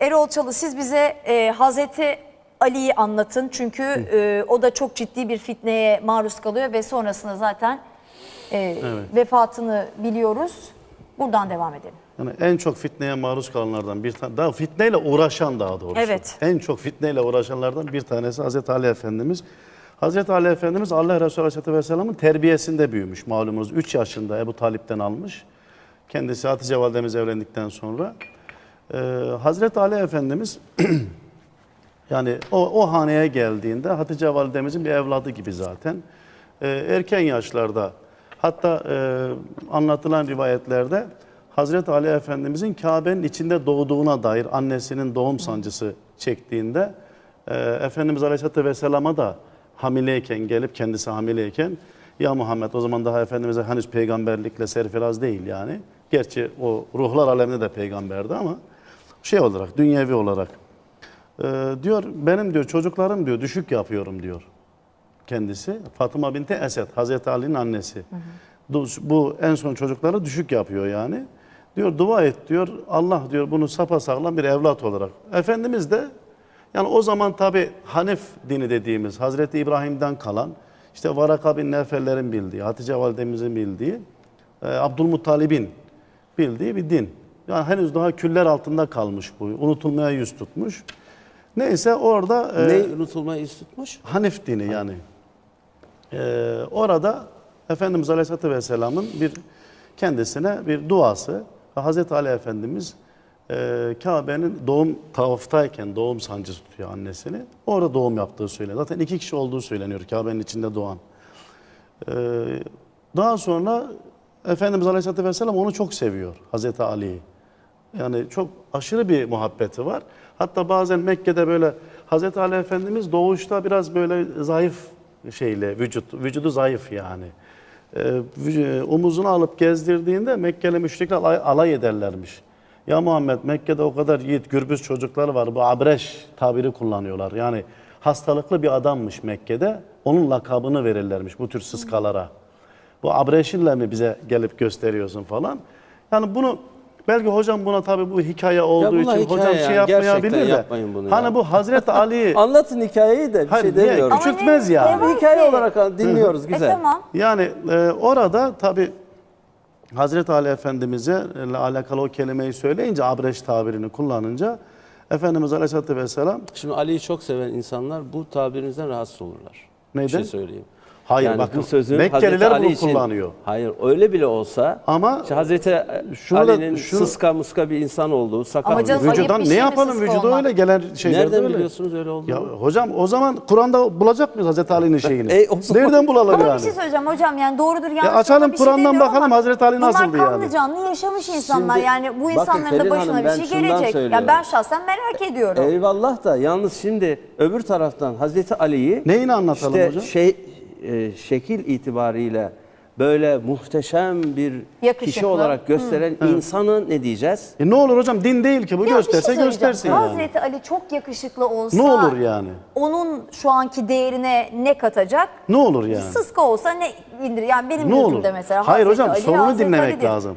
Erol Çalı siz bize e, Hazreti Ali'yi anlatın. Çünkü e, o da çok ciddi bir fitneye maruz kalıyor ve sonrasında zaten e, vefatını biliyoruz. Buradan devam edelim. Yani en çok fitneye maruz kalanlardan bir tane, daha fitneyle uğraşan daha doğrusu. Evet. En çok fitneyle uğraşanlardan bir tanesi Hazreti Ali Efendimiz. Hazreti Ali Efendimiz Allah Resulü Aleyhisselatü Vesselam'ın terbiyesinde büyümüş malumunuz. 3 yaşında Ebu Talip'ten almış. Kendisi Hatice Validemiz evlendikten sonra. Ee, Hazreti Ali Efendimiz yani o, o haneye geldiğinde Hatice Validemizin bir evladı gibi zaten. Ee, erken yaşlarda hatta e, anlatılan rivayetlerde Hazreti Ali Efendimizin Kabe'nin içinde doğduğuna dair annesinin doğum sancısı çektiğinde e, Efendimiz Aleyhisselatü Vesselam'a da hamileyken gelip kendisi hamileyken ya Muhammed o zaman daha Efendimiz'e henüz peygamberlikle serfiraz değil yani. Gerçi o ruhlar aleminde de peygamberdi ama şey olarak dünyevi olarak ee, diyor benim diyor çocuklarım diyor düşük yapıyorum diyor kendisi. Fatıma binti Esed Hazreti Ali'nin annesi. Du- Bu en son çocukları düşük yapıyor yani. Diyor dua et diyor Allah diyor bunu sapasağlam bir evlat olarak. Efendimiz de yani o zaman tabi Hanif dini dediğimiz Hazreti İbrahim'den kalan işte Varaka bin Nefeller'in bildiği, Hatice validemizin bildiği, e, Abdülmuttalib'in bildiği bir din. Yani henüz daha küller altında kalmış bu. Unutulmaya yüz tutmuş. Neyse orada e, Ne unutulmayı yüz tutmuş? Hanif dini yani. Ee, orada Efendimiz Aleyhisselatü Vesselam'ın bir kendisine bir duası. Hazreti Ali Efendimiz e, Kabe'nin doğum tavaftayken doğum sancısı tutuyor annesini. Orada doğum yaptığı söyleniyor. Zaten iki kişi olduğu söyleniyor Kabe'nin içinde doğan. Ee, daha sonra Efendimiz Aleyhisselatü Vesselam onu çok seviyor Hazreti Ali'yi. Yani çok aşırı bir muhabbeti var. Hatta bazen Mekke'de böyle Hazreti Ali Efendimiz doğuşta biraz böyle zayıf şeyle vücut vücudu zayıf yani. Ee, omuzunu alıp gezdirdiğinde Mekkeli müşrikler alay, alay ederlermiş. Ya Muhammed Mekke'de o kadar yiğit gürbüz çocuklar var. Bu abreş tabiri kullanıyorlar. Yani hastalıklı bir adammış Mekke'de. Onun lakabını verirlermiş bu tür sıskalara. Bu abreşinle mi bize gelip gösteriyorsun falan. Yani bunu belki hocam buna tabii bu hikaye olduğu için hikaye hocam ya. şey yapmayabilir de. yapmayın bunu ya. Hani bu Hazreti Ali Anlatın hikayeyi de bir Hayır, şey demiyorum. Küçültmez ne- yani. Hikaye olarak dinliyoruz güzel. E tamam. yani e, orada tabii Hazreti Ali Efendimiz'e ile alakalı o kelimeyi söyleyince abreş tabirini kullanınca Efendimiz Aleyhisselatü Vesselam Şimdi Ali'yi çok seven insanlar bu tabirinizden rahatsız olurlar. Neyden? Bir şey söyleyeyim. Hayır, yani bakın, bu sözün Mekkeliler Hazreti Ali bunu için- kullanıyor. Hayır öyle bile olsa Ama işte Hazreti Ali'nin şunu- sıska muska bir insan olduğu, sakal Ama canım, vücudan ne şey yapalım vücuda olmak? öyle gelen şeyler Nereden öyle. biliyorsunuz öyle olduğunu? Ya hocam o zaman Kur'an'da bulacak mıyız Hazreti Ali'nin şeyini? E, zaman- Nereden bulalım Ama yani? bir şey söyleyeceğim hocam yani doğrudur yanlış. açalım ona bir şey Kur'an'dan demiyorum bakalım ama Hazreti Ali nasıldı Bunlar kanlı yani? canlı yaşamış insanlar Şimdi- yani bu bakın insanların da başına Hanım, bir şey gelecek. söylüyorum. Yani ben şahsen merak ediyorum. Eyvallah da yalnız şimdi öbür taraftan Hazreti Ali'yi Neyini anlatalım işte hocam? Şey, e, şekil itibariyle böyle muhteşem bir Yakışıklı. kişi olarak gösteren insanı ne diyeceğiz? E ne olur hocam din değil ki bu Ya bir şey gösterse söyleyeceğim. göstersin yani. Hazreti Ali çok yakışıklı olsa Ne olur yani? onun şu anki değerine ne katacak? Ne olur yani? Sıska olsa ne indir? Yani benim Ne olur? gözümde mesela Hayır Hazreti hocam Ali, sorunu Hazreti dinlemek Ali'dir. lazım.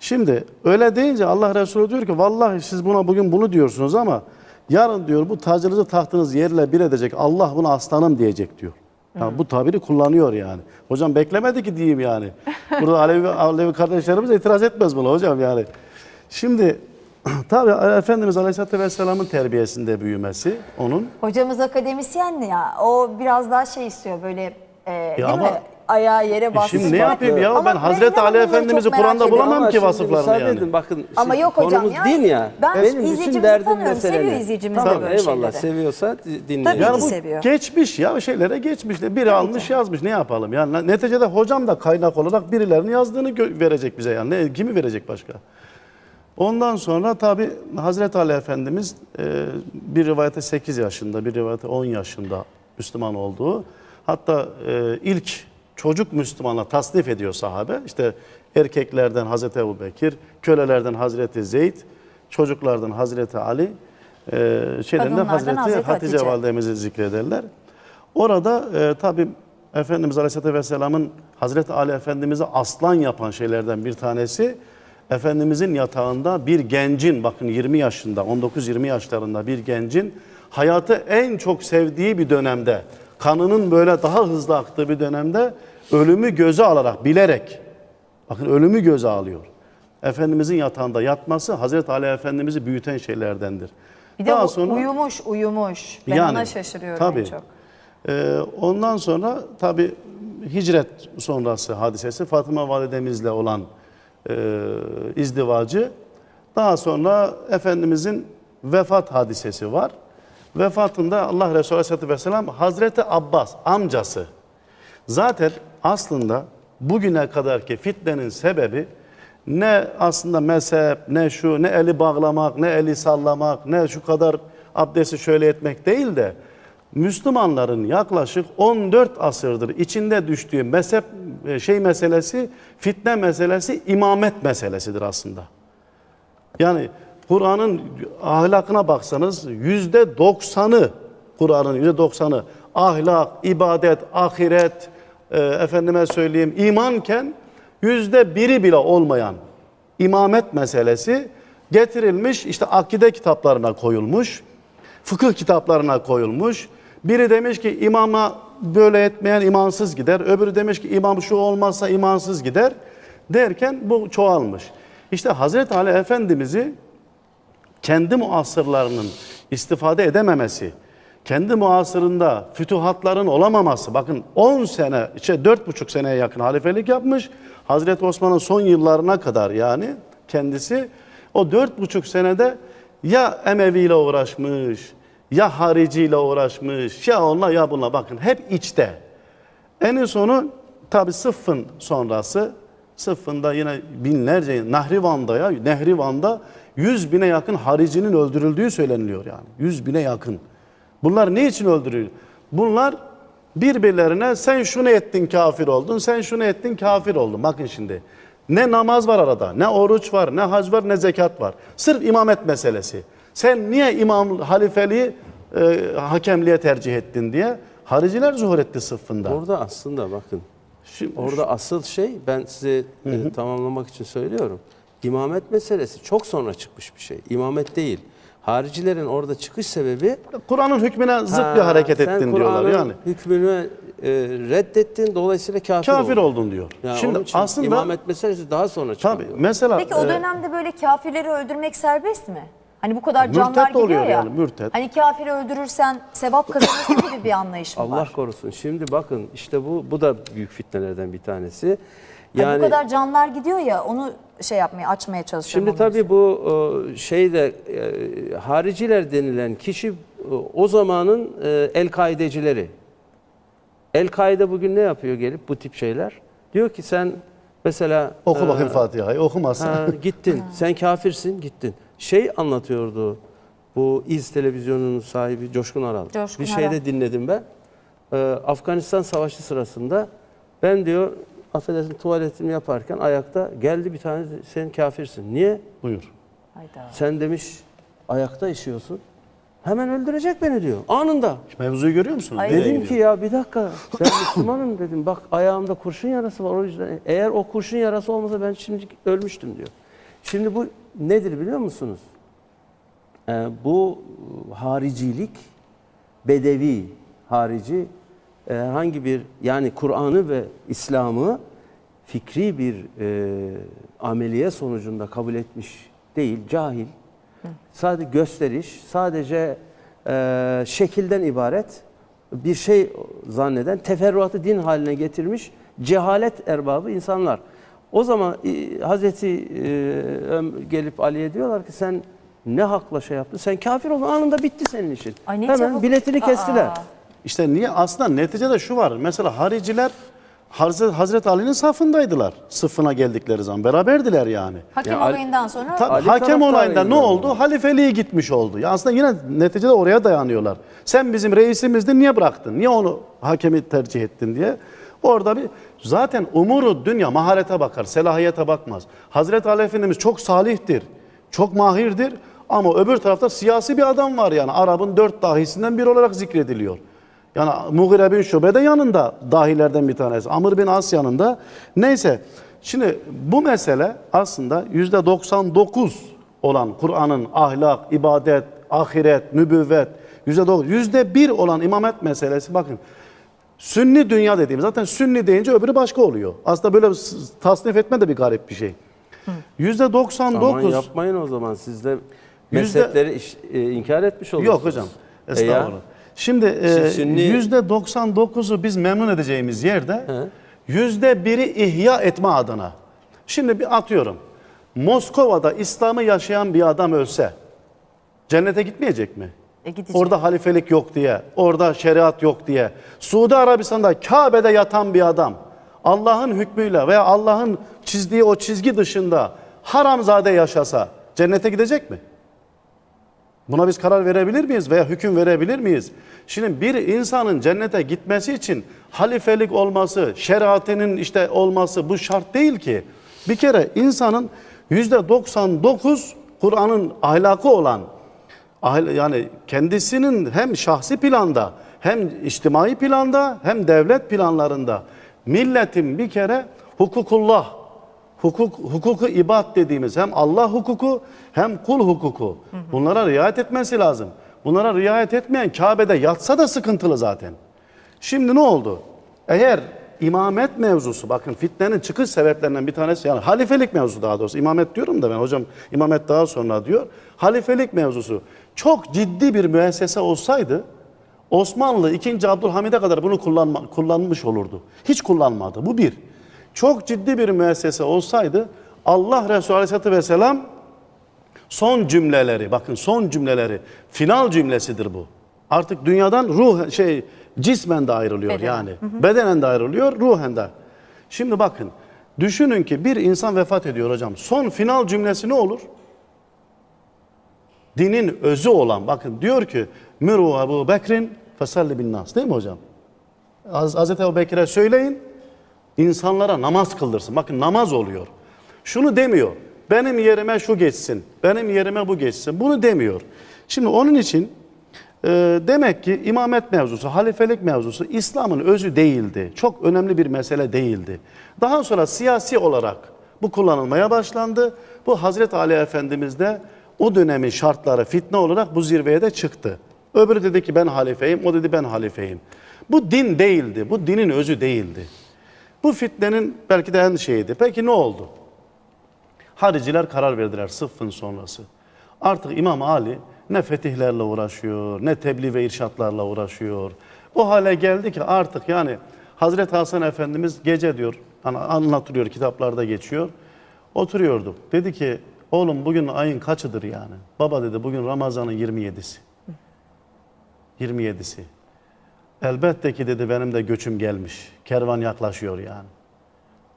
Şimdi öyle deyince Allah Resulü diyor ki vallahi siz buna bugün bunu diyorsunuz ama yarın diyor bu tacınızı tahtınız yerle bir edecek. Allah buna aslanım diyecek diyor. Yani bu tabiri kullanıyor yani. Hocam beklemedi ki diyeyim yani. Burada Alevi, Alevi kardeşlerimiz itiraz etmez buna hocam yani. Şimdi tabii Efendimiz Aleyhisselatü Vesselam'ın terbiyesinde büyümesi onun. Hocamız akademisyen ya. O biraz daha şey istiyor böyle e, değil ama- mi? Ayağı yere E bastı. şimdi ne yapayım ya? Ama ben Hazreti Ali Efendimiz'i Kur'an'da bulamam Ama ki vasıflarını yani. edin, bakın Ama yok hocam konumuz ya. din ya. Ben Benim bütün izleyicimizi derdim tanıyorum, mesele seviyor izleyicimiz de Tamam, böyle eyvallah şeyleri. seviyorsa dinleyin. Tabii Yani ki bu seviyor. geçmiş ya şeylere geçmiş. Biri almış yazmış ne yapalım? Yani neticede hocam da kaynak olarak birilerinin yazdığını gö- verecek bize yani. Ne, kimi verecek başka? Ondan sonra tabi Hazreti Ali Efendimiz e, bir rivayete 8 yaşında, bir rivayete 10 yaşında Müslüman olduğu. Hatta e, ilk çocuk Müslümana tasnif ediyor sahabe. İşte erkeklerden Hazreti Ebu Bekir, kölelerden Hazreti Zeyd, çocuklardan Hazreti Ali, e, Kadınlardan Hazreti, Hazreti Hatice, Hatice. validemizi zikrederler. Orada e, tabi Efendimiz Aleyhisselatü Vesselam'ın Hazreti Ali Efendimiz'i aslan yapan şeylerden bir tanesi Efendimizin yatağında bir gencin bakın 20 yaşında 19-20 yaşlarında bir gencin hayatı en çok sevdiği bir dönemde kanının böyle daha hızlı aktığı bir dönemde ölümü göze alarak bilerek bakın ölümü göze alıyor. Efendimizin yatağında yatması Hazreti Ali Efendimiz'i büyüten şeylerdendir. Bir de Daha sonra- uyumuş uyumuş. Ben ona şaşırıyorum en tabii. çok. Ee, ondan sonra tabi hicret sonrası hadisesi Fatıma validemizle olan e, izdivacı. Daha sonra Efendimizin vefat hadisesi var. Vefatında Allah Resulü Aleyhisselatü Vesselam Hazreti Abbas amcası. Zaten aslında bugüne kadarki fitnenin sebebi ne aslında mezhep, ne şu, ne eli bağlamak, ne eli sallamak, ne şu kadar abdesti şöyle etmek değil de Müslümanların yaklaşık 14 asırdır içinde düştüğü mezhep e, şey meselesi, fitne meselesi imamet meselesidir aslında. Yani Kur'an'ın ahlakına baksanız yüzde doksanı, Kur'an'ın yüzde doksanı ahlak, ibadet, ahiret, e, efendime söyleyeyim imanken yüzde biri bile olmayan imamet meselesi getirilmiş işte akide kitaplarına koyulmuş, fıkıh kitaplarına koyulmuş. Biri demiş ki imama böyle etmeyen imansız gider, öbürü demiş ki imam şu olmazsa imansız gider derken bu çoğalmış. İşte Hazreti Ali Efendimiz'i kendi muasırlarının istifade edememesi, kendi muasırında fütuhatların olamaması, bakın 10 sene, işte 4,5 seneye yakın halifelik yapmış, Hazreti Osman'ın son yıllarına kadar yani kendisi o 4,5 senede ya Emevi ile uğraşmış, ya Harici ile uğraşmış, ya onunla ya bununla bakın hep içte. En sonu tabi Sıffın sonrası Sıffın'da yine binlerce Nahrivan'da ya Nehrivan'da 100 bine yakın haricinin öldürüldüğü söyleniliyor yani. 100 bine yakın. Bunlar ne için öldürülüyor? Bunlar birbirlerine sen şunu ettin kafir oldun, sen şunu ettin kafir oldun. Bakın şimdi. Ne namaz var arada, ne oruç var, ne hac var, ne zekat var. Sırf imamet meselesi. Sen niye imam halifeliği e, hakemliğe tercih ettin diye hariciler zuhur etti sıffında. Orada aslında bakın. Şimdi- Orada asıl şey ben size e, tamamlamak için söylüyorum. İmamet meselesi çok sonra çıkmış bir şey. İmamet değil. Haricilerin orada çıkış sebebi Kur'an'ın hükmüne zıt Ha, bir hareket ettin diyorlar Kur'an'ın yani. hükmünü e, reddettin dolayısıyla kafir, Kafir oldun. oldun diyor. Yani Şimdi onun için aslında imamet meselesi daha sonra tabii çıkıyor. mesela Peki o e, dönemde böyle kafirleri öldürmek serbest mi? Hani bu kadar Mürtet canlar gidiyor oluyor ya. yani, mürtet. Hani kafiri öldürürsen sevap kazanırsın gibi bir anlayış mı Allah var? korusun. Şimdi bakın işte bu bu da büyük fitnelerden bir tanesi. Hani Yani bu kadar canlar gidiyor ya onu şey yapmaya açmaya çalışıyorum. Şimdi tabii bu e, şeyde e, hariciler denilen kişi e, o zamanın e, El-Kaidecileri. El-Kaide bugün ne yapıyor gelip bu tip şeyler? Diyor ki sen mesela oku e, bakayım Fatiha'yı okumazsın. ha, gittin. sen kafirsin, gittin. Şey anlatıyordu bu İz televizyonunun sahibi Coşkun Aral. Coşkun bir şeyde Aral. dinledim ben. E, Afganistan Savaşı sırasında ben diyor affedersin tuvaletimi yaparken ayakta geldi bir tane sen kafirsin. Niye? Buyur. Hayda. Sen demiş ayakta işiyorsun. Hemen öldürecek beni diyor. Anında. Mevzuyu görüyor. Nereye Dedim ki gidiyor? ya bir dakika ben Müslümanım dedim. Bak ayağımda kurşun yarası var o yüzden. Eğer o kurşun yarası olmasa ben şimdi ölmüştüm diyor. Şimdi bu nedir biliyor musunuz? Ee, bu haricilik, bedevi harici herhangi bir yani Kur'an'ı ve İslam'ı fikri bir e, ameliye sonucunda kabul etmiş değil, cahil. Sadece gösteriş, sadece e, şekilden ibaret bir şey zanneden, teferruatı din haline getirmiş cehalet erbabı insanlar. O zaman e, Hazreti e, gelip Ali'ye diyorlar ki sen ne hakla şey yaptın? Sen kafir oldun anında bitti senin işin. Ay Hemen çabuk. biletini Aa. İşte niye? Aslında neticede şu var. Mesela hariciler Hazreti, Ali'nin safındaydılar. Sıfına geldikleri zaman. Beraberdiler yani. Hakem Ya olayından sonra Tabii Ali hakem olayında ne yani. oldu? Halifeliği gitmiş oldu. Ya aslında yine neticede oraya dayanıyorlar. Sen bizim reisimizdin niye bıraktın? Niye onu hakemi tercih ettin diye. Orada bir zaten umuru dünya maharete bakar, selahiyete bakmaz. Hazreti Ali Efendimiz çok salihtir, çok mahirdir ama öbür tarafta siyasi bir adam var yani Arap'ın dört dahisinden biri olarak zikrediliyor. Yani Mughire bin Şube de yanında dahilerden bir tanesi. Amr bin As yanında. Neyse Şimdi bu mesele aslında yüzde 99 olan Kur'an'ın ahlak, ibadet, ahiret, nübüvvet, yüzde 9, yüzde bir olan imamet meselesi bakın. Sünni dünya dediğimiz zaten sünni deyince öbürü başka oluyor. Aslında böyle tasnif etme de bir garip bir şey. Yüzde Aman 99 yapmayın o zaman siz de mezhepleri iş- e, inkar etmiş oluyorsunuz. Yok hocam. E ya, Estağfurullah. Şimdi e, yüzde 99'u biz memnun edeceğimiz yerde yüzde biri ihya etme adına. Şimdi bir atıyorum. Moskova'da İslam'ı yaşayan bir adam ölse cennete gitmeyecek mi? E, gidecek. Orada halifelik yok diye, orada şeriat yok diye. Suudi Arabistan'da Kabe'de yatan bir adam Allah'ın hükmüyle veya Allah'ın çizdiği o çizgi dışında haramzade yaşasa cennete gidecek mi? Buna biz karar verebilir miyiz veya hüküm verebilir miyiz? Şimdi bir insanın cennete gitmesi için halifelik olması, şeriatinin işte olması bu şart değil ki. Bir kere insanın yüzde 99 Kur'an'ın ahlakı olan yani kendisinin hem şahsi planda hem içtimai planda hem devlet planlarında milletin bir kere hukukullah hukuk hukuku ibad dediğimiz hem Allah hukuku hem kul hukuku bunlara riayet etmesi lazım. Bunlara riayet etmeyen Kabe'de yatsa da sıkıntılı zaten. Şimdi ne oldu? Eğer imamet mevzusu bakın fitnenin çıkış sebeplerinden bir tanesi yani halifelik mevzusu daha doğrusu imamet diyorum da ben hocam imamet daha sonra diyor. Halifelik mevzusu çok ciddi bir müessese olsaydı Osmanlı 2. Abdülhamid'e kadar bunu kullanma, kullanmış olurdu. Hiç kullanmadı. Bu bir. Çok ciddi bir müessese olsaydı Allah Resulü Aleyhisselatü Vesselam son cümleleri bakın son cümleleri final cümlesidir bu. Artık dünyadan ruh şey cismen de ayrılıyor Bedenen. yani. Bedenen de ayrılıyor, ruhen de. Şimdi bakın düşünün ki bir insan vefat ediyor hocam. Son final cümlesi ne olur? Dinin özü olan bakın diyor ki Müru Ebu Bekrin fesalli bin nas değil mi hocam? Haz- Hazreti Ebu Bekir'e söyleyin insanlara namaz kıldırsın. Bakın namaz oluyor. Şunu demiyor. Benim yerime şu geçsin. Benim yerime bu geçsin. Bunu demiyor. Şimdi onun için e, demek ki imamet mevzusu, halifelik mevzusu İslam'ın özü değildi. Çok önemli bir mesele değildi. Daha sonra siyasi olarak bu kullanılmaya başlandı. Bu Hazreti Ali Efendimiz de o dönemin şartları fitne olarak bu zirveye de çıktı. Öbürü dedi ki ben halifeyim, o dedi ben halifeyim. Bu din değildi, bu dinin özü değildi. Bu fitnenin belki de en şeyiydi. Peki ne oldu? Hariciler karar verdiler sıffın sonrası. Artık İmam Ali ne fetihlerle uğraşıyor, ne tebliğ ve irşatlarla uğraşıyor. O hale geldi ki artık yani Hazreti Hasan Efendimiz gece diyor, hani anlatılıyor kitaplarda geçiyor. Oturuyorduk. Dedi ki oğlum bugün ayın kaçıdır yani? Baba dedi bugün Ramazan'ın 27'si. 27'si. Elbette ki dedi benim de göçüm gelmiş. Kervan yaklaşıyor yani.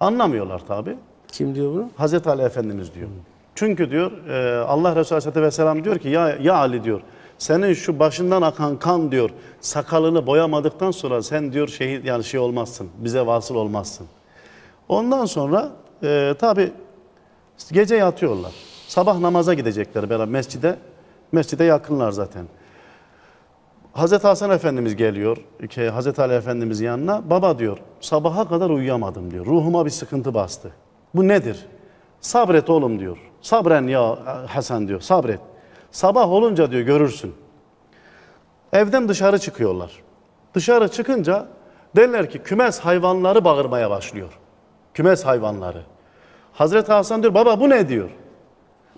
Anlamıyorlar tabi. Kim diyor bunu? Hazreti Ali Efendimiz diyor. Çünkü diyor e, Allah Resulü Aleyhisselatü Vesselam diyor ki ya, ya Ali diyor senin şu başından akan kan diyor sakalını boyamadıktan sonra sen diyor şehit yani şey olmazsın bize vasıl olmazsın. Ondan sonra e, tabi gece yatıyorlar. Sabah namaza gidecekler beraber mescide. Mescide yakınlar zaten. Hazreti Hasan Efendimiz geliyor ki Hazreti Ali Efendimizin yanına. Baba diyor sabaha kadar uyuyamadım diyor. Ruhuma bir sıkıntı bastı. Bu nedir? Sabret oğlum diyor. Sabren ya Hasan diyor. Sabret. Sabah olunca diyor görürsün. Evden dışarı çıkıyorlar. Dışarı çıkınca derler ki kümes hayvanları bağırmaya başlıyor. Kümes hayvanları. Hazreti Hasan diyor baba bu ne diyor.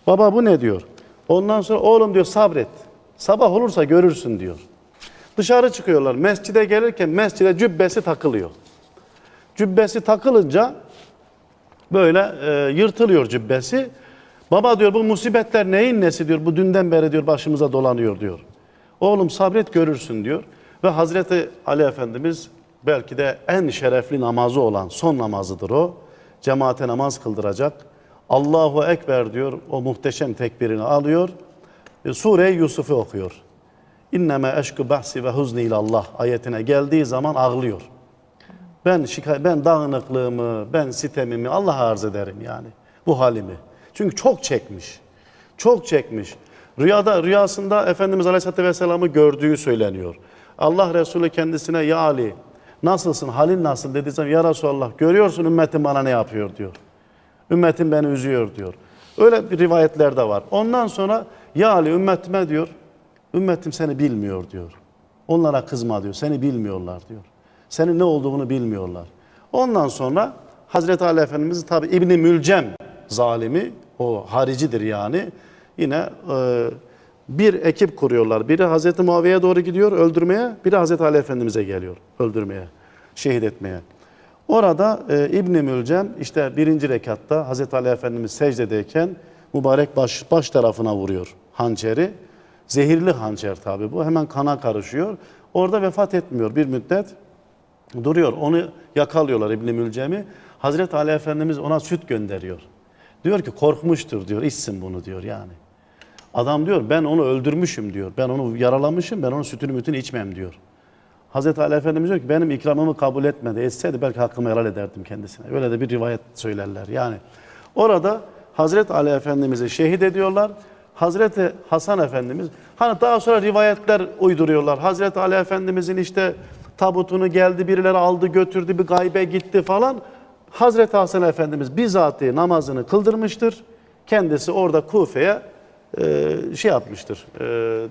Baba bu ne diyor. Ondan sonra oğlum diyor sabret. Sabah olursa görürsün diyor. Dışarı çıkıyorlar. Mescide gelirken mescide cübbesi takılıyor. Cübbesi takılınca böyle e, yırtılıyor cübbesi. Baba diyor bu musibetler neyin nesi diyor. Bu dünden beri diyor başımıza dolanıyor diyor. Oğlum sabret görürsün diyor. Ve Hazreti Ali Efendimiz belki de en şerefli namazı olan son namazıdır o. Cemaate namaz kıldıracak. Allahu Ekber diyor. O muhteşem tekbirini alıyor. E, Sure-i Yusuf'u okuyor. İnneme eşkü bahsi ve huzni ilallah ayetine geldiği zaman ağlıyor. Ben şikay ben dağınıklığımı, ben sitemimi Allah'a arz ederim yani. Bu halimi. Çünkü çok çekmiş. Çok çekmiş. Rüyada rüyasında Efendimiz Aleyhisselatü Vesselam'ı gördüğü söyleniyor. Allah Resulü kendisine ya Ali nasılsın halin nasıl dediği zaman ya Resulallah görüyorsun ümmetin bana ne yapıyor diyor. Ümmetim beni üzüyor diyor. Öyle bir rivayetler de var. Ondan sonra ya Ali ümmetime diyor. Ümmetim seni bilmiyor diyor. Onlara kızma diyor. Seni bilmiyorlar diyor. Senin ne olduğunu bilmiyorlar. Ondan sonra Hazreti Ali Efendimiz tabi İbni Mülcem zalimi o haricidir yani. Yine e, bir ekip kuruyorlar. Biri Hazreti Muaviye'ye doğru gidiyor öldürmeye, biri Hazreti Ali Efendimiz'e geliyor öldürmeye, şehit etmeye. Orada e, İbni Mülcem işte birinci rekatta Hazreti Ali Efendimiz secdedeyken mübarek baş, baş tarafına vuruyor hançeri. Zehirli hançer tabi bu. Hemen kana karışıyor. Orada vefat etmiyor bir müddet. Duruyor. Onu yakalıyorlar İbni Mülcem'i. Hazreti Ali Efendimiz ona süt gönderiyor. Diyor ki korkmuştur diyor. içsin bunu diyor yani. Adam diyor ben onu öldürmüşüm diyor. Ben onu yaralamışım. Ben onun sütünü mütünü içmem diyor. Hazreti Ali Efendimiz diyor ki benim ikramımı kabul etmedi. Etseydi belki hakkımı helal ederdim kendisine. Öyle de bir rivayet söylerler. Yani orada Hazreti Ali Efendimiz'i şehit ediyorlar. Hazreti Hasan Efendimiz hani daha sonra rivayetler uyduruyorlar. Hazreti Ali Efendimizin işte tabutunu geldi birileri aldı götürdü bir gaybe gitti falan. Hazreti Hasan Efendimiz bizatihi namazını kıldırmıştır. Kendisi orada Kufe'ye e, şey yapmıştır, e,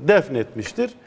defnetmiştir.